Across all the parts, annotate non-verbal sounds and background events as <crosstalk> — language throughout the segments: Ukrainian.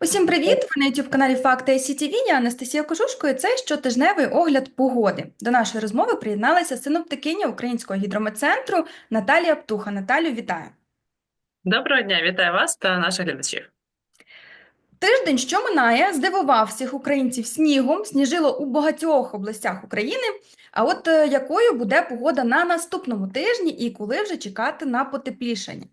Усім привіт! Ви на youtube каналі Факти ICTV. Я Анастасія Кожушко і це щотижневий огляд погоди. До нашої розмови приєдналася синоптикиня Українського гідрометцентру Наталія Птуха. Наталю, вітаю! Доброго дня, вітаю вас та наших глядачів. Тиждень, що минає, здивував всіх українців снігом, сніжило у багатьох областях України. А от е, якою буде погода на наступному тижні і коли вже чекати на потеплішання?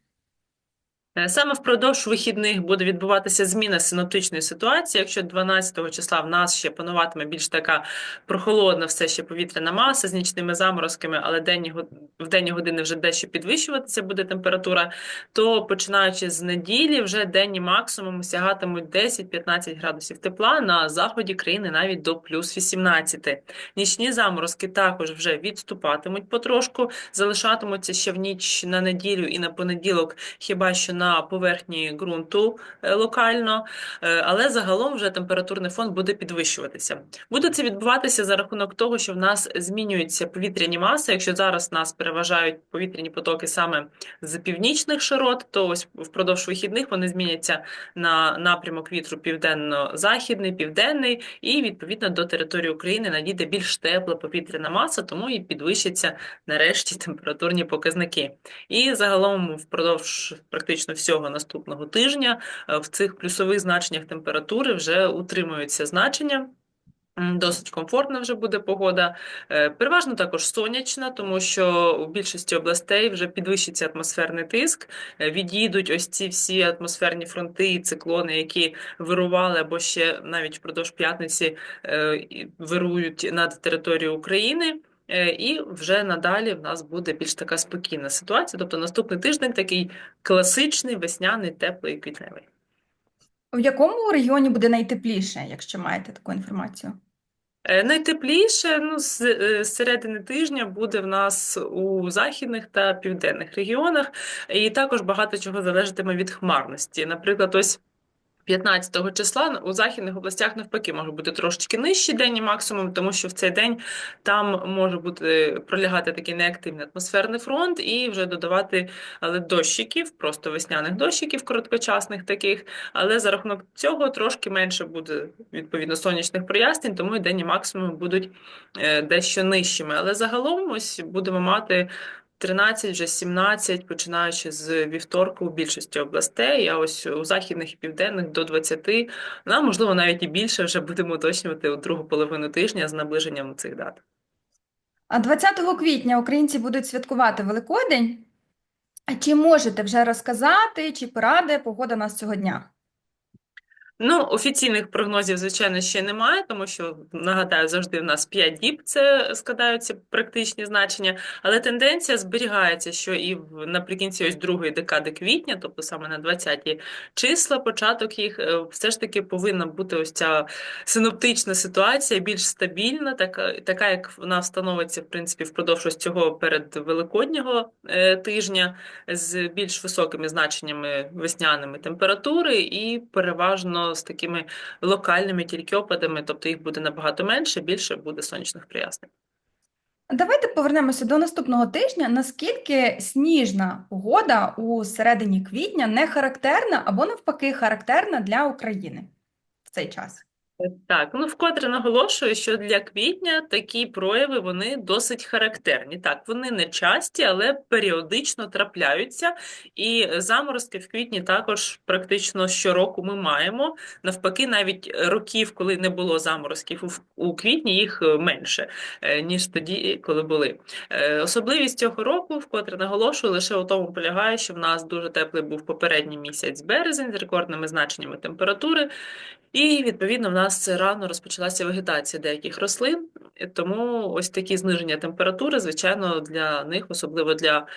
Е, Саме впродовж вихідних буде відбуватися зміна синоптичної ситуації. Якщо 12 числа в нас ще пануватиме більш така прохолодна все ще повітряна маса з нічними заморозками, але денні в денні години вже дещо підвищуватися буде температура, то починаючи з неділі, вже денні максимуми сягатимуть 10-15 градусів тепла на заході країни навіть до плюс 18. Нічні заморозки також вже відступатимуть потрошку, залишатимуться ще в ніч на неділю і на понеділок, хіба що на поверхні ґрунту е, локально, е, але загалом вже температурний фон буде підвищуватися. Буде це відбуватися за рахунок того, що в нас змінюються повітряні маси. Якщо зараз нас переважають повітряні потоки саме з північних широт, то ось впродовж вихідних вони зміняться на напрямок вітру південно-західний, південний, і відповідно до території України надійде більш тепла повітряна маса, тому і підвищаться нарешті <laughs> температурні показники. І загалом впродовж практично всього наступного тижня е, в цих плюсових значеннях температури вже утримуються значення. Досить комфортна вже буде погода. Е, Переважно також сонячна, тому що у більшості областей вже підвищиться атмосферний тиск, е, відійдуть ось ці всі атмосферні фронти і циклони, які вирували або ще навіть впродовж п'ятниці вирують над територією України. Е, І вже надалі в нас буде більш така спокійна ситуація. Тобто наступний тиждень такий класичний, весняний, теплий, квітневий. В якому регіоні буде найтепліше, якщо маєте таку інформацію? Е, Найтепліше, ну, е, з середини тижня буде в нас у західних та південних регіонах, і також багато чого залежатиме від хмарності. Наприклад, ось 15 числа у західних областях навпаки може бути трошечки нижчий денний максимум, тому що в цей день там може бути пролягати такий неактивний атмосферний фронт і вже додавати але дощиків, просто весняних дощиків, короткочасних таких. Але за рахунок цього трошки менше буде відповідно сонячних прояснень, тому і денні максимуми будуть е, дещо нижчими. Але загалом ось будемо мати 13, вже 17, починаючи з вівторка у більшості областей, а ось у західних і південних до 20, ну, можливо навіть і більше вже будемо уточнювати у другу половину тижня з наближенням цих дат. А 20 квітня українці будуть святкувати Великодень. Чи можете вже розказати, чи поради погода нас цього дня? Ну, офіційних прогнозів, звичайно, ще немає, тому що, нагадаю, завжди в нас 5 діб це складаються практичні значення, але тенденція зберігається, що і в, наприкінці ось другої декади квітня, тобто саме на 20-ті числа, початок їх, е, все ж таки повинна бути ось ця синоптична ситуація більш стабільна, така, така як вона встановиться, в принципі, впродовж ось цього передвеликоднього е, тижня з більш високими значеннями весняними температури і переважно з такими локальними тільки опадами, тобто їх буде набагато менше, більше буде сонячних прояснень. Давайте повернемося до наступного тижня. Наскільки сніжна погода у середині квітня не характерна або навпаки характерна для України в цей час? Так, ну вкотре наголошую, що для квітня такі прояви вони досить характерні. Так, вони не часті, але періодично трапляються. І заморозки в квітні також практично щороку ми маємо. Навпаки, навіть років, коли не було заморозків у, квітні, їх е, менше, е, ніж тоді, коли були. Е, Особливість цього року, вкотре наголошую, лише у тому полягає, що в нас дуже теплий був попередній місяць березень з рекордними значеннями температури. І, відповідно, в нас рано розпочалася вегетація деяких рослин, тому ось такі зниження температури, звичайно, для них, особливо для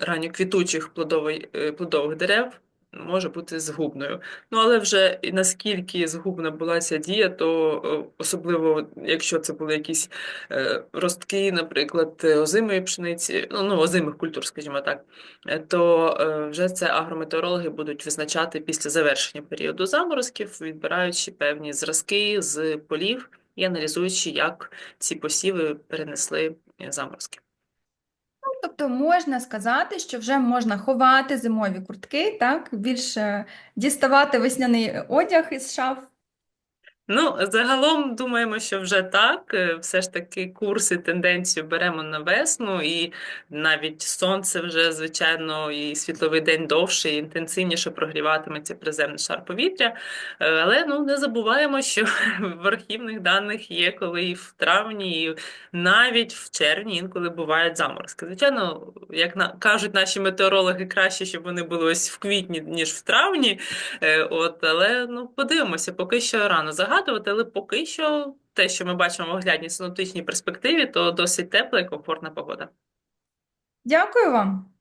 ранньоквітучих плодовий- е, плодових дерев, може бути згубною. Ну, але вже наскільки згубна була ця дія, то е, особливо, якщо це були якісь е, ростки, наприклад, озимої пшениці, ну, ну, озимих культур, скажімо так, е, то вже це агрометеорологи будуть визначати після завершення періоду заморозків, відбираючи певні зразки з полів і аналізуючи, як ці посіви перенесли заморозки. Тобто можна сказати, що вже можна ховати зимові куртки, так, більше діставати весняний одяг із шаф. Ну, загалом думаємо, що вже так. Е, Все ж таки курси, тенденцію беремо на весну, і навіть сонце вже, звичайно, і світловий день довше, і інтенсивніше прогріватиметься приземний шар повітря. Е, Але ну не забуваємо, що <laughs> в архівних даних є, коли і в травні, і навіть в червні інколи бувають заморозки. Звичайно, як на кажуть наші метеорологи, краще, щоб вони були ось в квітні, ніж в травні. Е, От, але ну подивимося, поки що рано загадувати, але поки що те, що ми бачимо в оглядній синоптичній перспективі, то досить тепла і комфортна погода. Дякую вам.